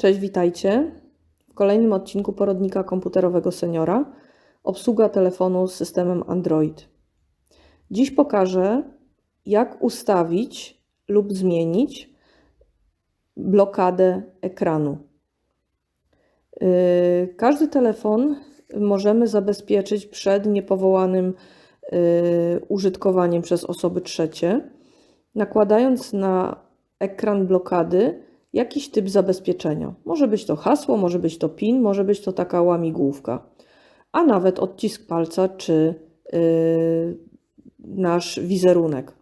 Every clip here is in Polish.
Cześć, witajcie. W kolejnym odcinku poradnika komputerowego seniora obsługa telefonu z systemem Android. Dziś pokażę, jak ustawić lub zmienić blokadę ekranu. Yy, Każdy telefon możemy zabezpieczyć przed niepowołanym yy, użytkowaniem przez osoby trzecie, nakładając na ekran blokady jakiś typ zabezpieczenia. Może być to hasło, może być to PIN, może być to taka łamigłówka, a nawet odcisk palca czy yy, nasz wizerunek.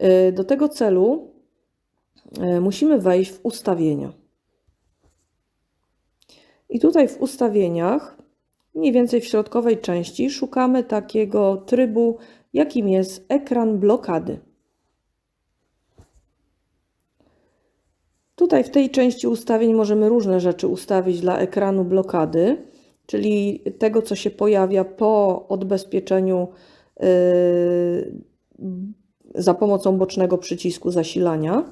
Yy, do tego celu yy, musimy wejść w ustawienia. I tutaj w ustawieniach, mniej więcej w środkowej części, szukamy takiego trybu, jakim jest ekran blokady. Tutaj w tej części ustawień możemy różne rzeczy ustawić dla ekranu blokady, czyli tego, co się pojawia po odbezpieczeniu yy, za pomocą bocznego przycisku zasilania.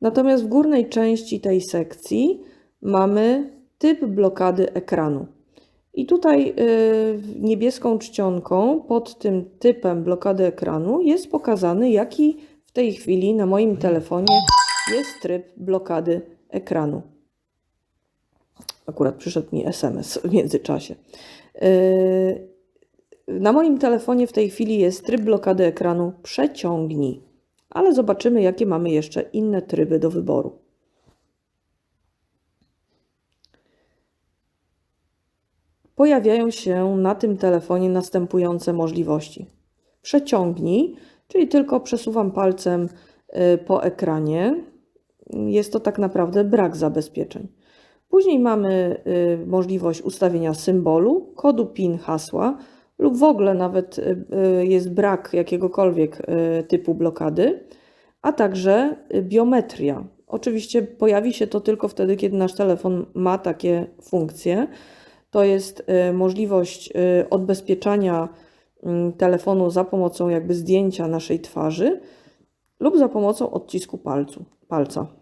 Natomiast w górnej części tej sekcji mamy typ blokady ekranu. I tutaj yy, niebieską czcionką pod tym typem blokady ekranu jest pokazany, jaki w tej chwili na moim telefonie jest tryb blokady ekranu. Akurat przyszedł mi SMS w międzyczasie. Yy, na moim telefonie w tej chwili jest tryb blokady ekranu przeciągnij, ale zobaczymy, jakie mamy jeszcze inne tryby do wyboru. Pojawiają się na tym telefonie następujące możliwości. Przeciągnij, czyli tylko przesuwam palcem y, po ekranie. Jest to tak naprawdę brak zabezpieczeń. Później mamy y, możliwość ustawienia symbolu, kodu PIN, hasła lub w ogóle nawet y, jest brak jakiegokolwiek typu blokady, a także biometria. Oczywiście pojawi się to tylko wtedy, kiedy nasz telefon ma takie funkcje. To jest możliwość odbezpieczania mm, telefonu za pomocą jakby zdjęcia naszej twarzy lub za pomocą odcisku palcu, palca.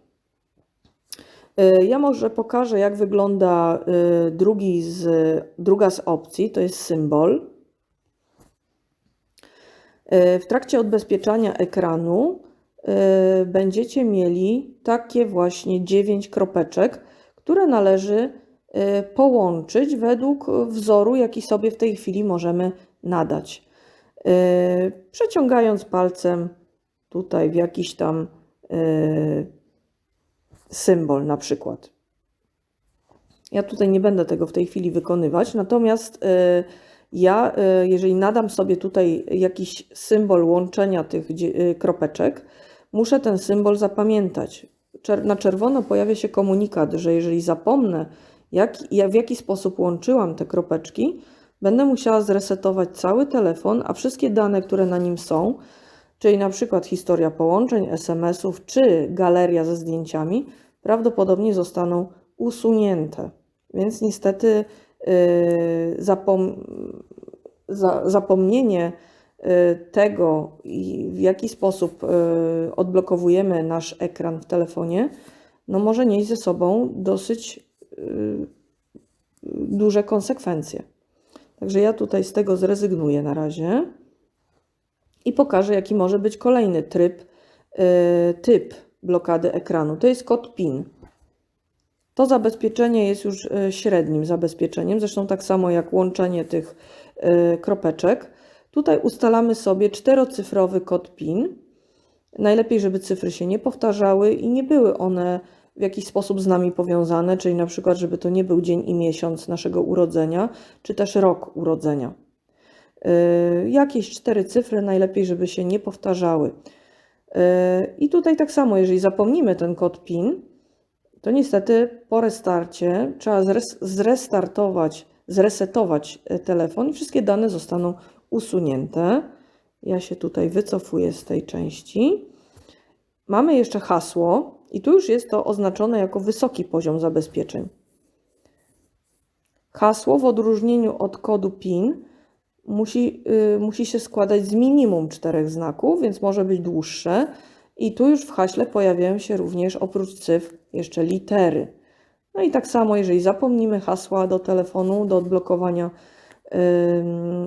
Ja może pokażę, jak wygląda drugi z, druga z opcji, to jest symbol. W trakcie odbezpieczania ekranu będziecie mieli takie właśnie 9 kropeczek, które należy połączyć według wzoru, jaki sobie w tej chwili możemy nadać. Przeciągając palcem tutaj w jakiś tam symbol na przykład. Ja tutaj nie będę tego w tej chwili wykonywać, natomiast ja, jeżeli nadam sobie tutaj jakiś symbol łączenia tych kropeczek, muszę ten symbol zapamiętać. Na czerwono pojawia się komunikat, że jeżeli zapomnę, jak, w jaki sposób łączyłam te kropeczki, będę musiała zresetować cały telefon, a wszystkie dane, które na nim są, czyli na przykład historia połączeń, SMS-ów czy galeria ze zdjęciami, prawdopodobnie zostaną usunięte. Więc niestety yy, zapom za zapomnienie yy, tego, w jaki sposób yy, odblokowujemy nasz ekran w telefonie, no może nieść ze sobą dosyć duże konsekwencje. Także ja tutaj z tego zrezygnuję na razie i pokażę, jaki może być kolejny tryb, typ blokady ekranu. To jest kod PIN. To zabezpieczenie jest już średnim zabezpieczeniem, zresztą tak samo jak łączenie tych kropeczek. Tutaj ustalamy sobie czterocyfrowy kod PIN. Najlepiej, żeby cyfry się nie powtarzały i nie były one w jakiś sposób z nami powiązane, czyli na przykład, żeby to nie był dzień i miesiąc naszego urodzenia, czy też rok urodzenia. Yy, jakieś cztery cyfry, najlepiej, żeby się nie powtarzały. Yy, I tutaj tak samo, jeżeli zapomnimy ten kod PIN, to niestety po restarcie trzeba zrestartować, zresetować telefon i wszystkie dane zostaną usunięte. Ja się tutaj wycofuję z tej części. Mamy jeszcze hasło, i tu już jest to oznaczone jako wysoki poziom zabezpieczeń. Hasło w odróżnieniu od kodu PIN musi, yy, musi się składać z minimum czterech znaków, więc może być dłuższe. I tu już w haśle pojawiają się również oprócz cyfr jeszcze litery. No i tak samo, jeżeli zapomnimy hasła do telefonu, do odblokowania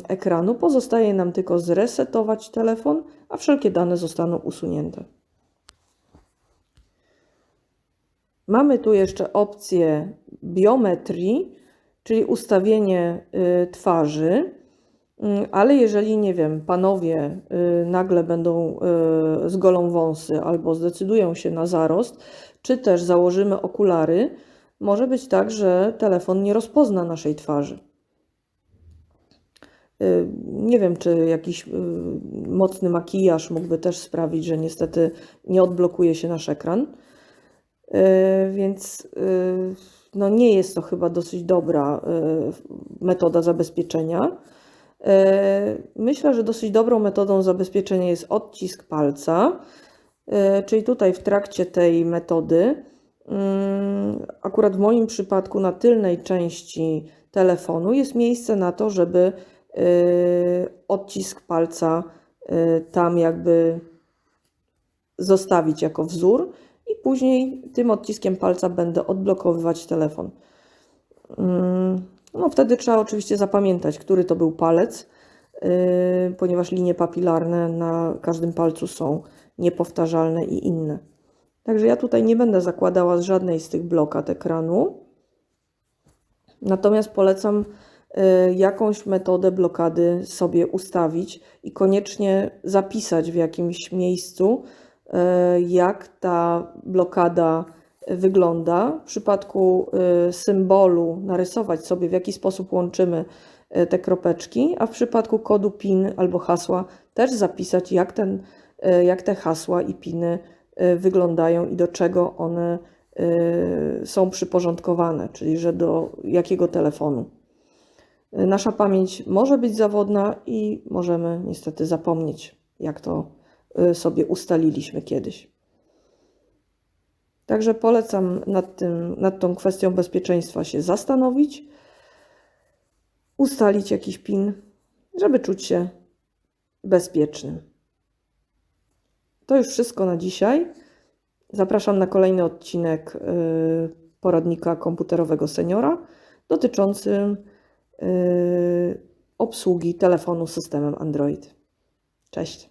ekranu, pozostaje nam tylko zresetować telefon, a wszelkie dane zostaną usunięte. Mamy tu jeszcze opcję biometrii, czyli ustawienie y, twarzy, ale jeżeli, nie wiem, panowie y, nagle będą y, zgolą wąsy albo zdecydują się na zarost, czy też założymy okulary, może być tak, że telefon nie rozpozna naszej twarzy. Y, Nie wiem, czy jakiś mocny makijaż mógłby też sprawić, że niestety nie odblokuje się nasz ekran. Więc no nie jest to chyba dosyć dobra metoda zabezpieczenia. E, Myślę, że dosyć dobrą metodą zabezpieczenia jest odcisk palca, E, czyli tutaj w trakcie tej metody, mm, akurat w moim przypadku na tylnej części telefonu jest miejsce na to, żeby e, odcisk palca tam jakby zostawić jako wzór i później tym odciskiem palca będę odblokowywać telefon. No wtedy trzeba oczywiście zapamiętać, który to był palec, yy, ponieważ linie papilarne na każdym palcu są niepowtarzalne i inne. Także ja tutaj nie będę zakładała z żadnej z tych blokad ekranu. Natomiast polecam yy, jakąś metodę blokady sobie ustawić i koniecznie zapisać w jakimś miejscu, yy, jak ta blokada wygląda. W przypadku y, symbolu narysować sobie, w jaki sposób łączymy y, te kropeczki, a w przypadku kodu PIN albo hasła też zapisać, jak, ten, y, jak te hasła i PINy wyglądają i do czego one są przyporządkowane, czyli że do jakiego telefonu. Nasza pamięć może być zawodna i możemy niestety zapomnieć, jak to sobie ustaliliśmy kiedyś. Także polecam nad, tym, nad tą kwestią bezpieczeństwa się zastanowić, ustalić jakiś PIN, żeby czuć się bezpiecznym. To już wszystko na dzisiaj. Zapraszam na kolejny odcinek y, poradnika komputerowego seniora dotyczącym y, obsługi telefonu systemem Android. Cześć.